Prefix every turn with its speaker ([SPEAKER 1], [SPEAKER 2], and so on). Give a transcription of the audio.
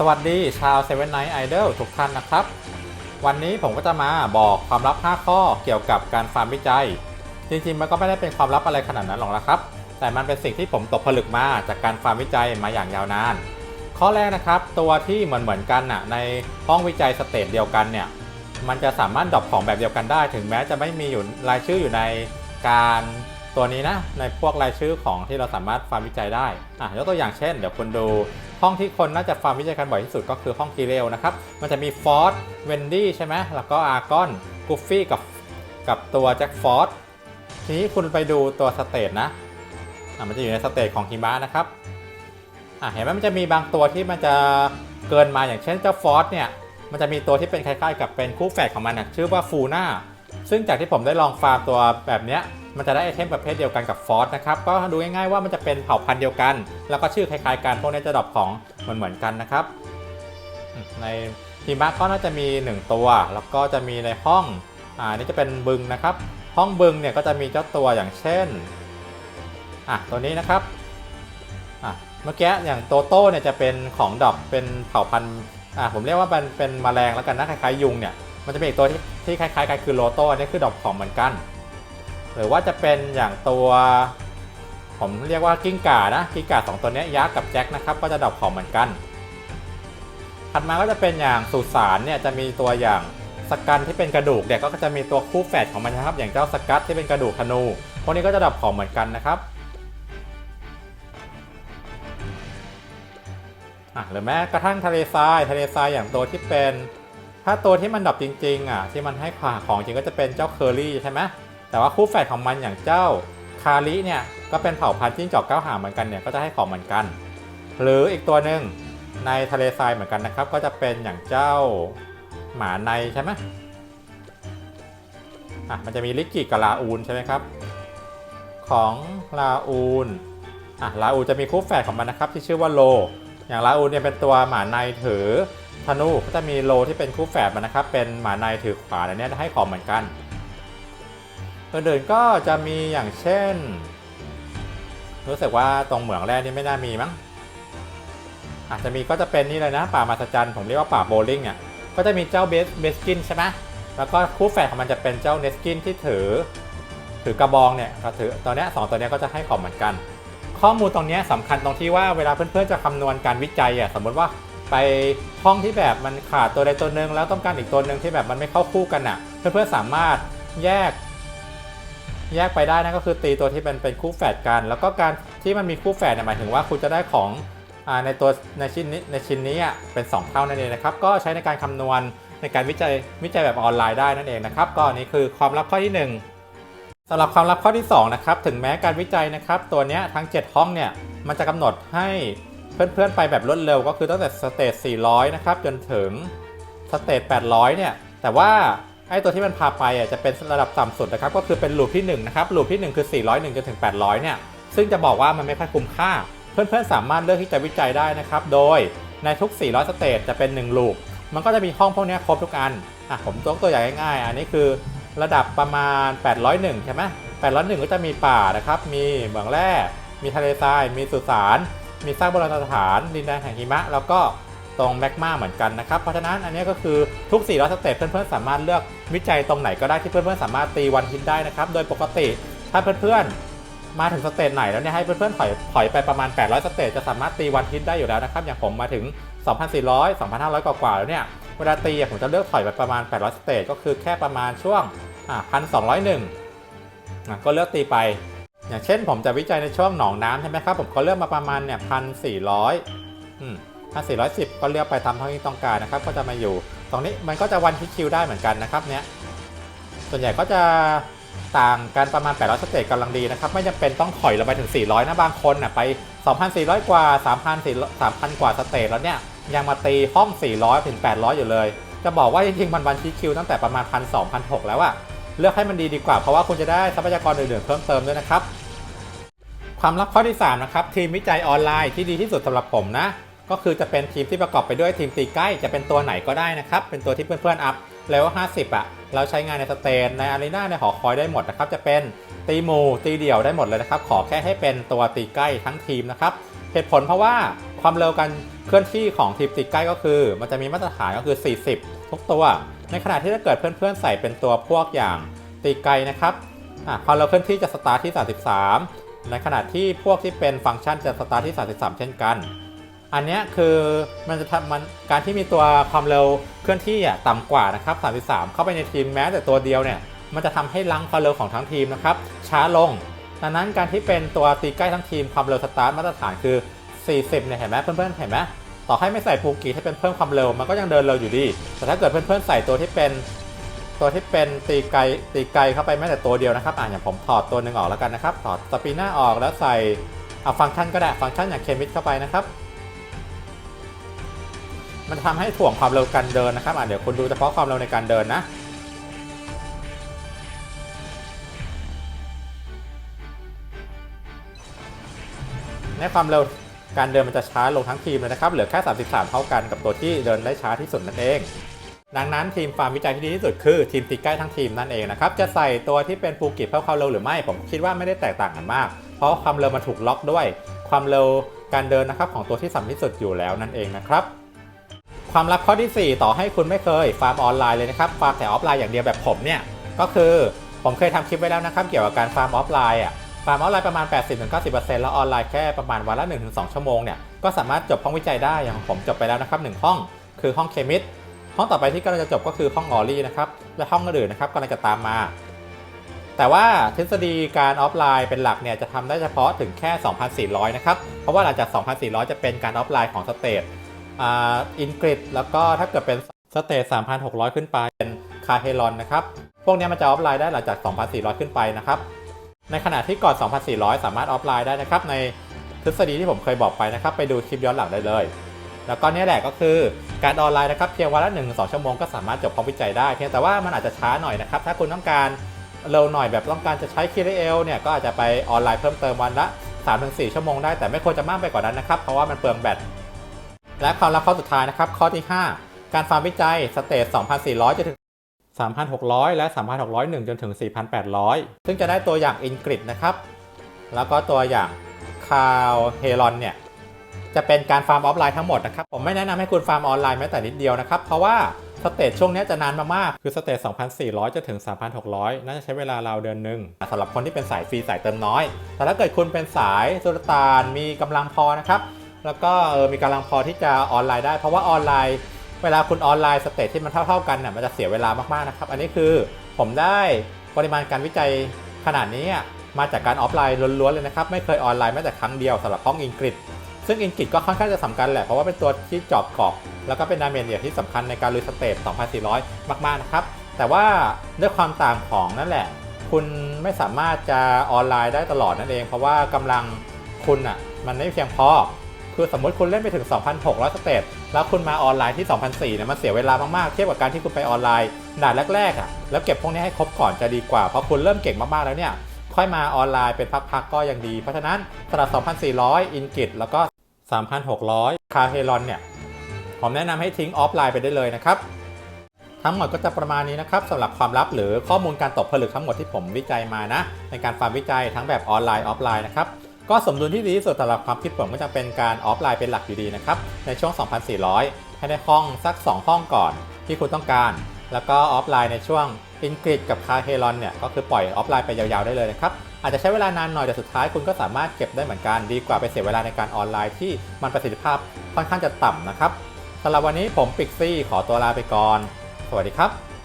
[SPEAKER 1] สวัสดีชาว Seven Night Idol ทุกท่านนะครับ วันนี้ผมก็จะมาบอกความลับ 5 ข้อเกี่ยวกับการฟาร์มวิจัย จริงๆ มันก็ไม่ได้เป็นความลับอะไรขนาดนั้นหรอกนะครับ แต่มันเป็นสิ่งที่ผมตกผลึกมาจากการฟาร์มวิจัยมาอย่างยาวนาน ข้อแรกนะครับ ตัวที่เหมือนเหมือนๆกันน่ะในห้องวิจัยสเตจเดียวกันเนี่ยมันจะสามารถดรอปของแบบเดียวกันได้ ถึงแม้จะไม่มีอยู่รายชื่ออยู่ในการ ตัวนี้นะในพวกรายชื่อของที่เราสามารถฟาร์มวิจัยได้อะยกตัวอย่างเช่น เดี๋ยวคุณดูห้องที่คนน่าจะฟาร์มวิจัยกันบ่อยที่สุดก็คือห้องกีเรลนะครับมันจะมีฟอร์ดเวนดี้ใช่ไหมแล้วก็อาร์กอนกูฟี่กับกับตัวแจ็คฟอร์ดทีนี้คุณไปดูตัวสเตทนะอะมันจะอยู่ในสเตทของหิมะนะครับอะเห็นไหมมันจะมีบางตัวที่มันจะเกินมาอย่างเช่นเจ้าฟอร์ดเนี่ยมันจะมีตัวที่เป็นคล้ายๆ กับเป็นคู่แฝดของมันนะชื่อว่าฟูน่าซึ่งจากที่ผมได้ลองฟาร์มตัวแบบเนี้ย มันจะได้ไอเทมประเภทเดียวกันกับฟอสนะครับ ก็ดูง่ายๆว่ามันจะเป็นเผ่าพันธุ์เดียวกัน แล้วก็ชื่อคล้ายๆกัน พวกนี้จะดรอปของเหมือนกันนะครับ ในทีมะก็น่าจะมี 1 ตัว แล้วก็จะมีในห้อง อ่า นี่จะเป็นบึงนะครับ ห้องบึงเนี่ยก็จะมีเจ้าตัวอย่างเช่น อะ ตัวนี้นะครับ อะ เมื่อกี้อย่างโตโต้เนี่ยจะเป็นของดอกเป็นเผ่าพันธุ์ อ่าผมเรียกว่าเป็นเป็นแมลงแล้วกันนะ คล้ายๆยุงเนี่ย มันจะมีอีกตัวที่ที่คล้ายๆกันคือโลโต้อันนี้คือดอกของเหมือนกัน หรือว่าจะเป็นอย่างตัว ผมเรียกว่ากิ้งก่านะกิ้งก่าสองตัวนี้ยักษ์กับแจ็คนะครับก็จะดอกของเหมือนกันถัดมาก็จะเป็นอย่างสุสานเนี่ยจะมีตัวอย่างสกันที่เป็นกระดูกเนี่ยก็จะมีตัวคู่แฝดของมันนะครับ อย่างเจ้าสกัดที่เป็นกระดูกธนูพวกนี้ก็จะดอกของเหมือนกันนะครับอะหรือแม้กระทั่งทะเลทรายทะเลทรายอย่างตัวที่เป็น ถ้าตัวที่มันดับจริงๆอะที่มันให้ขวาของจริงก็จะเป็นเจ้าเคอรี่ใช่ไหม แต่ว่าคู่แฝดของมันอย่างเจ้าคาริเนี่ยก็เป็นเผ่าพันธุ์จิ้งจอกเก้าหางเหมือนกันเนี่ยก็จะให้ของเหมือนกัน หรืออีกตัวหนึ่งในทะเลทรายเหมือนกันนะครับ ก็จะเป็นอย่างเจ้าหมาในใช่ไหมอะมันจะมีลิกิกับลาอูนใช่ไหมครับ ของลาอูนอะลาอูนจะมีคู่แฝดของมันนะครับ ที่ชื่อว่าโล อย่างลาอูนเนี่ยเป็นตัวหมาในถือธนูก็จะมีโลที่เป็นคู่แฝดมันนะครับ เป็นหมาในถือขวานอันนี้ให้ของเหมือนกัน ตัวอื่นก็จะมีอย่างเช่น รู้สึกว่าตรงเหมืองแร่นี่ไม่น่ามีมั้งอาจจะมีก็จะเป็นนี่เลยนะ ป่ามาสจันผมเรียกว่าป่าโบลิ่งอะก็จะมีเจ้าเบสเบสกินใช่ไหมแล้วก็คู่แฝดของมันจะเป็นเจ้าเนสกินที่ถือ ถือกระบองเนี่ยก็ถือตอนนี้สองตัวนี้ก็จะให้ของเหมือนกัน ข้อมูลตรงนี้ยสำคัญตรงที่ว่าเวลาเพื่อนๆจะคำนวณการวิจัยอะสมมติว่าไปห้องที่แบบมันขาดตัวใดตัวหนึ่งแล้วต้องการอีกตัวหนึ่งที่แบบมันไม่เข้าคู่กันอะ เพื่อนๆสามารถแยก แยกไปได้นั่นก็คือตีตัวที่เป็นเป็นคู่แฝดกัน แล้วก็การที่มันมีคู่แฝดเนี่ยหมายถึงว่าคุณจะได้ของอในตัวในชิ้นนี้ในชิ้นนี้อะเป็น 2 เท่านั่นเองนะครับ ก็ใช้ในการคำนวณในการวิจัยวิจัยแบบออนไลน์ได้นั่นเองนะครับ ก็นี้คือความลับข้อที่ 1สำหรับความลับข้อที่2นะครับถึงแม้การวิจัยนะครับ ตัวนี้ทั้ง 7 ห้องเนี่ยมันจะกำหนดให้เพื่อนๆไปแบบรวดเร็ว ก็คือตั้งแต่สเตจ400 นะครับจนถึงสเตจ800 เนี่ยแต่ว่า ไอ้ตัวที่มันพาไปอะจะเป็นระดับต่ำสุดนะครับก็คือเป็นลูปที่1นะครับลูปที่ 1 คือ 401จนถึง 800 เนี่ย ซึ่งจะบอกว่ามันไม่ค่อยคุ้มค่า เพื่อนๆ สามารถเลือกที่จะวิจัยได้นะครับ โดยในทุก 400 สเตจจะเป็น 1 ลูป มันก็จะมีห้องพวกนี้ครบทุกอัน อะผมยกตัวอย่างง่ายๆ อันนี้คือระดับประมาณ 801 ใช่ไหม801 ก็จะมีป่านะครับ มีเหมืองแร่ มีทะเลทราย มีสุสาน มีสร้างโบราณสถาน ดินแดนแห่งหิมะ แล้วก็ ตรงแมกมาเหมือนกันนะครับ เพราะฉะนั้นอันนี้ก็คือทุก 400 สเตจเพื่อนๆ สามารถเลือกวิจัยตรงไหนก็ได้ที่เพื่อนๆ สามารถตีวันฮิตได้นะครับ โดยปกติถ้าเพื่อนๆ มาถึงสเตจไหนแล้วเนี่ยให้เพื่อนๆถอยถอยไปประมาณ 800 สเตจจะสามารถตีวันฮิตได้อยู่แล้วนะครับ อย่างผมมาถึง 2,400 2,500 กว่าๆแล้วเนี่ยเวลาตีผมจะเลือกถอยไปประมาณ 800 สเตจก็คือแค่ประมาณช่วงอะ1,201อะก็เลือกตีไป อย่างเช่นผมจะวิจัยในช่วงหนองน้ำใช่ไหมครับ ผมก็เลือกมาประมาณเนี่ยพันสี่ร้อย อืมพันสี่ร้อยสิบก็เลือกไปทำเท่าที่ต้องการนะครับ ก็จะมาอยู่ ตรงนี้มันก็จะวันคิวได้เหมือนกันนะครับเนี้ยส่วนใหญ่ก็จะต่างกันประมาณ 800สเตจกำลังดีนะครับ ไม่จำเป็นต้องถอยลงไปถึง 400 นะบางคนน่ะไป 2,400 กว่า3,400 3,000 กว่าสเตจแล้วเนี่ย ยังมาตีห้อง 400 ถึง 800 อยู่เลย จะบอกว่าจริงๆ มันวันคิวตั้งแต่ประมาณ 1,200 1,600 แล้วอะเลือกให้มันดีดีกว่าเพราะว่าคุณจะได้ทรัพยากรอื่นๆเพิ่มเติมด้วยนะครับ ความลับข้อที่ 3 นะครับ ทีมวิจัยออนไลน์ที่ดีที่สุดสำหรับผมนะ ก็คือจะเป็นทีมที่ประกอบไปด้วยทีมตีใกล้จะเป็นตัวไหนก็ได้นะครับ เป็นตัวที่เพื่อนๆอัพเลเวล50 อะ เราใช้งานในสเตนในอารีนาในหอคอยได้หมดนะครับ จะเป็นตีมูตีเดี่ยวได้หมดเลยนะครับ ขอแค่ให้เป็นตัวตีใกล้ทั้งทีมนะครับ เหตุผลเพราะว่าความเร็วการเคลื่อนที่ของทีมตีใกล้ก็คือ มันจะมีมาตรฐานก็คือ 40 ทุกตัว ในขณะที่ถ้าเกิดเพื่อนๆใส่เป็นตัวพวกอย่างตีไกลนะครับอะความเร็วเคลื่อนที่จะสตาร์ทที่ 33 ในขณะที่พวกที่เป็นฟังก์ชันจะสตาร์ทที่ 33 เช่นกัน อันนี้คือมันจะทำมันการที่มีตัวความเร็วเคลื่อนที่อะต่ำกว่านะครับ33 เข้าไปในทีมแม้แต่ตัวเดียวเนี่ยมันจะทำให้ลังความเร็วของทั้งทีมนะครับช้าลง ดังนั้นการที่เป็นตัวตีใกล้ทั้งทีมความเร็วสตาร์ทมาตรฐานคือ 40เนี่ยเห็นไหมเพื่อนๆเห็นไหมต่อให้ไม่ใส่ปูกีให้เป็นเพิ่มความเร็วมันก็ยังเดินเร็วอยู่ดี แต่ถ้าเกิดเพื่อนๆใส่ตัวที่เป็นตัวที่เป็นตีไกลตีไกลเข้าไปแม้แต่ตัวเดียวนะครับอ่าอย่างผมถอดตัวหนึ่งออกแล้วกันนะครับถอดสปีน่าออกแล้วใส่เอาฟังก์ชันก็ได้ฟังก์ชันอย่างเคมิดเข้าไปนะครับ มันจะทำให้ถ่วงความเร็วการเดินนะครับอะเดี๋ยวคุณดูเฉพาะความเร็วในการเดินนะในความเร็วการเดินมันจะช้าลงทั้งทีมเลยนะครับ เหลือแค่ 33 เท่ากันกับตัวที่เดินได้ช้าที่สุดนั่นเอง ดังนั้นทีมฟาร์มวิจัยที่ดีที่สุดคือทีมตีใกล้ทั้งทีมนั่นเองนะครับ จะใส่ตัวที่เป็นปูกิเพิ่มความเร็วหรือไม่ ผมคิดว่าไม่ได้แตกต่างกันมาก เพราะความเร็วมันถูกล็อกด้วย ความเร็วการเดินนะครับของตัวที่สำคัญที่สุดอยู่แล้วนั่นเองนะครับ ความลับข้อที่ 4 ต่อให้คุณไม่เคยฟาร์มออนไลน์เลยนะครับฟาร์มแต่ออฟไลน์อย่างเดียวแบบผมเนี่ยก็คือผมเคยทำคลิปไว้แล้วนะครับเกี่ยวกับการฟาร์มออฟไลน์อะฟาร์มออนไลน์ประมาณ 80-90%แล้วออนไลน์แค่ประมาณวันละ 1-2 ชั่วโมงเนี่ยก็สามารถจบห้องวิจัยได้อย่างผมจบไปแล้วนะครับ1ห้องคือห้องเคมิสห้องต่อไปที่กำลังจะจบก็คือห้องออรี่นะครับและห้องอื่นนะครับกำลังจะตามมา แต่ว่าทฤษฎีการออฟไลน์เป็นหลักเนี่ยจะทำได้เฉพาะถึงแค่ 2,400 นะครับเพราะว่าหลังจาก 2,400 จะเป็นการออฟไลน์ของสเตท อินกริดแล้วก็ถ้าเกิดเป็นสเตท3,600 ขึ้นไป เป็นคาเฮลอนนะครับ พวกนี้มันจะออฟไลน์ได้หลังจาก 2,400 ขึ้นไปนะครับ ในขณะที่ก่อน 2,400 สามารถออฟไลน์ได้นะครับ ในทฤษฎีที่ผมเคยบอกไปนะครับ ไปดูคลิปย้อนหลังได้เลย แล้วก็เนี่ยแหละก็คือการออนไลน์นะครับ เพียงวันละ1 2ชั่วโมงก็สามารถจบความวิจัยได้เพียงแต่ว่ามันอาจจะช้าหน่อยนะครับ ถ้าคุณต้องการเร็วหน่อยแบบต้องการจะใช้ KDL เนี่ยก็อาจจะไปออนไลน์เพิ่มเติมวันละ3-4 ชั่วโมงได้แต่ไม่ควรจะมากไปกว่านั้นนะครับเพราะว่ามันเปลืองแบต และความลับข้อสุดท้ายนะครับ ข้อที่ 5 การฟาร์มวิจัยสเตจ2,400 จะถึง 3,600 และ 3,601 จนถึง 4,800 ซึ่งจะได้ตัวอย่างอินกริดนะครับ แล้วก็ตัวอย่างคาวเฮลอนเนี่ย จะเป็นการฟาร์มออฟไลน์ทั้งหมดนะครับ ผมไม่แนะนำให้คุณฟาร์มออนไลน์แม้แต่นิดเดียวนะครับ เพราะว่าสเตจช่วงนี้จะนานมากๆ คือสเตจ2,400 จะถึง 3,600 น่าจะใช้เวลาราวเดือนหนึ่งสำหรับคนที่เป็นสายฟรีสายเติมน้อย แต่ถ้าเกิดคุณเป็นสายสุลตานมีกำลังพอนะครับ แล้วก็เออมีกำลังพอที่จะออนไลน์ได้ เพราะว่าออนไลน์ เวลาคุณออนไลน์สเตจที่มันเท่า ๆกันเนี่ยมันจะเสียเวลามากๆนะครับ อันนี้คือผมได้ปริมาณการวิจัยขนาดนี้มาจากการออฟไลน์ล้วนๆเลยนะครับ ไม่เคยออนไลน์แม้แต่ครั้งเดียวสำหรับห้องอังกฤษซึ่งอังกฤษก็ค่อนข้างจะสำคัญแหละ เพราะว่าเป็นตัวที่จอบกาะแล้วก็เป็นดาเมจเดียที่สำคัญในการลุยสเตจ2,400 มาก ๆ นะครับ แต่ว่าด้วยความต่างของนั่นแหละ คุณไม่สามารถจะออนไลน์ได้ตลอดนั่นเอง เพราะว่ากำลังคุณอะ มันไม่เพียงพอ คือสมมติคุณเล่นไปถึง 2,600 สเตจแล้วคุณมาออนไลน์ที่2,400เนี่ยมันเสียเวลามากๆ เทียบกับการที่คุณไปออนไลน์ด่านแรกๆอะแล้วเก็บพวกนี้ให้ครบก่อนจะดีกว่า เพราะคุณเริ่มเก่งมากๆแล้วเนี่ย ค่อยมาออนไลน์เป็นพักๆก็ยังดี เพราะฉะนั้นสำหรับ 2,400 อินกิตแล้วก็ 3,600 คาเฮลอนเนี่ยผมแนะนำให้ทิ้งออฟไลน์ไปได้เลยนะครับทั้งหมดก็จะประมาณนี้นะครับสำหรับความลับหรือข้อมูลการตกผลึกทั้งหมดที่ผมวิจัยมานะ ในการฟาร์มวิจัยทั้งแบบออนไลน์ออฟไลน์นะครับ ก็สมดุลที่ดีที่สุดสำหรับความคิดผมก็จะเป็นการออฟไลน์เป็นหลักอยู่ดีนะครับ ในช่วง 2,400 ให้ได้ห้องสัก 2 ห้องก่อนที่คุณต้องการ แล้วก็ออฟไลน์ในช่วงอินกริดกับคาเฮลอนเนี่ยก็คือปล่อยออฟไลน์ไปยาวๆได้เลยนะครับ อาจจะใช้เวลานานหน่อยแต่สุดท้ายคุณก็สามารถเก็บได้เหมือนกันดีกว่าไปเสียเวลาในการออนไลน์ที่มันประสิทธิภาพค่อนข้างจะต่ำนะครับสำหรับวันนี้ผมปิกซี่ขอตัวลาไปก่อน สวัสดีครับ